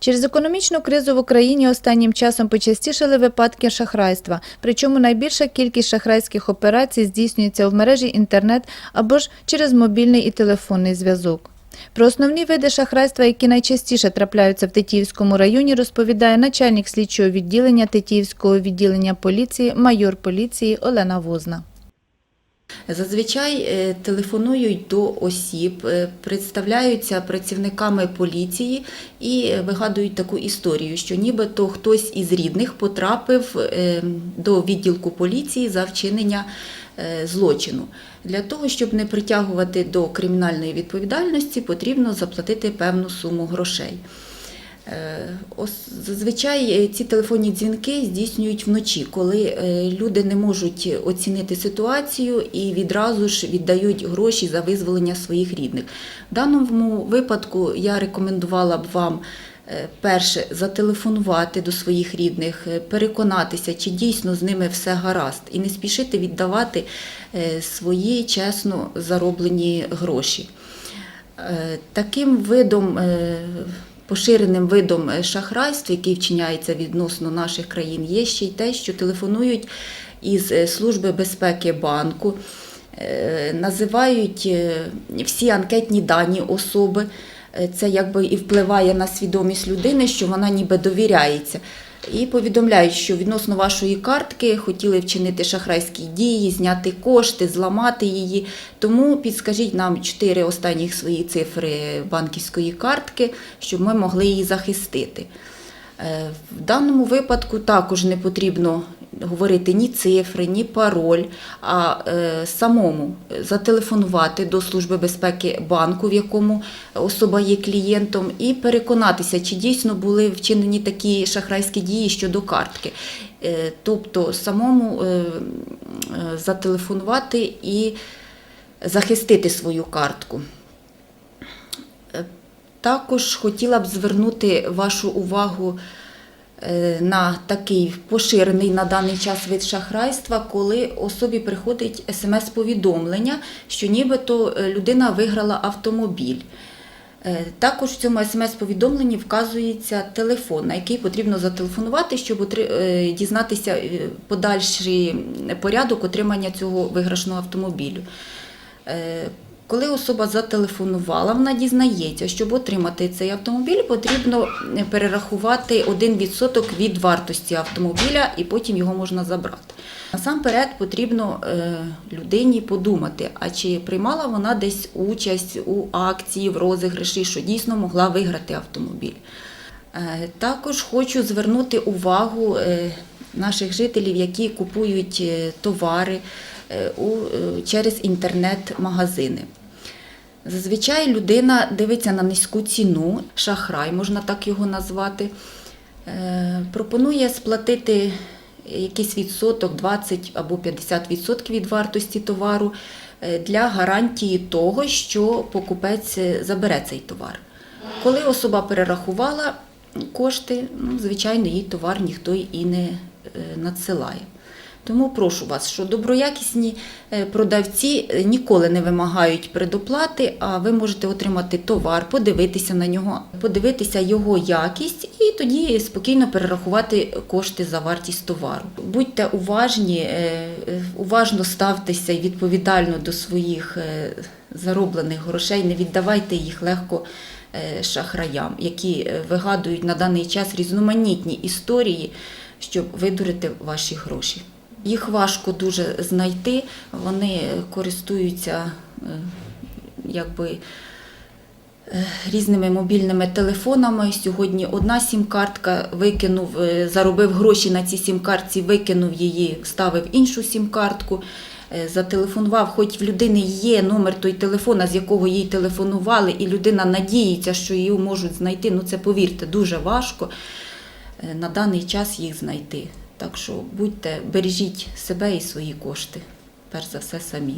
Через економічну кризу в Україні останнім часом почастішали випадки шахрайства. Причому найбільша кількість шахрайських операцій здійснюється в мережі інтернет або ж через мобільний і телефонний зв'язок. Про основні види шахрайства, які найчастіше трапляються в Тетіївському районі, розповідає начальник слідчого відділення Тетіївського відділення поліції, майор поліції Олена Возна. Зазвичай е, телефонують до осіб, е, представляються працівниками поліції і вигадують таку історію, що нібито хтось із рідних потрапив е, до відділку поліції за вчинення е, злочину. Для того, щоб не притягувати до кримінальної відповідальності, потрібно заплатити певну суму грошей. Е, Зазвичай е, ці телефонні дзвінки здійснюють вночі, коли е, люди не можуть оцінити ситуацію і відразу ж віддають гроші за визволення своїх рідних. В даному випадку я рекомендувала б вам. Перше, зателефонувати до своїх рідних, переконатися, чи дійсно з ними все гаразд, і не спішити віддавати свої чесно зароблені гроші. Таким видом, поширеним видом шахрайств, який вчиняється відносно наших країн, є ще й те, що телефонують із е, Служби безпеки банку, е, називають е, всі анкетні дані особи. Е, Це якби і впливає на свідомість людини, що вона ніби довіряється. І повідомляють, що відносно вашої картки хотіли вчинити шахрайські дії, зняти кошти, зламати її. Тому підскажіть нам чотири останніх свої цифри банківської картки, щоб ми могли її захистити. Е, В даному випадку також не потрібно говорити ні цифри, ні пароль, а е, самому зателефонувати до Служби безпеки банку, в якому особа є клієнтом, і переконатися, чи дійсно були вчинені такі шахрайські дії щодо картки. Е, Тобто самому е, зателефонувати і захистити свою картку. Також хотіла б звернути вашу увагу на такий поширений на даний час вид шахрайства, коли особі приходить смс-повідомлення, що нібито е, людина виграла автомобіль. Е, Також в цьому смс-повідомленні вказується телефон, на який потрібно зателефонувати, щоб е, дізнатися е, подальший порядок отримання цього виграшного автомобілю. Е, Коли особа зателефонувала, вона дізнається, щоб отримати цей автомобіль, потрібно перерахувати 1% від вартості автомобіля і потім його можна забрати. Насамперед потрібно е, людині подумати, а чи приймала вона десь участь у акції, в розіграші, що дійсно могла виграти автомобіль. Е, Також хочу звернути увагу е, наших жителів, які купують е, товари е, е, через інтернет-магазини. Зазвичай людина дивиться на низьку ціну, шахрай, можна так його назвати, е, пропонує сплатити якийсь відсоток, 20 або 50% від вартості товару е, для гарантії того, що покупець е, забере цей товар. Коли особа перерахувала кошти, ну, звичайно, їй товар ніхто і не е, надсилає. Тому прошу вас, що доброякісні е, продавці е, ніколи не вимагають предоплати, а ви можете отримати товар, подивитися на нього, подивитися його якість і тоді спокійно перерахувати кошти за вартість товару. Будьте уважні, е, уважно ставтеся і відповідально до своїх зароблених грошей, не віддавайте їх легко шахраям, які вигадують на даний час різноманітні історії, щоб видурити ваші гроші. Їх важко дуже знайти, вони користуються е, якби е, різними мобільними телефонами. Сьогодні одна сім-картка викинув, е, заробив гроші на цій сім-картці, викинув її, вставив іншу сім-картку. Зателефонував, хоч в людини є номер той телефона, з якого їй телефонували, і людина надіється, що її можуть знайти. Ну це повірте, дуже важко на даний час їх знайти. Так що будьте, бережіть себе і свої кошти, перш за все самі.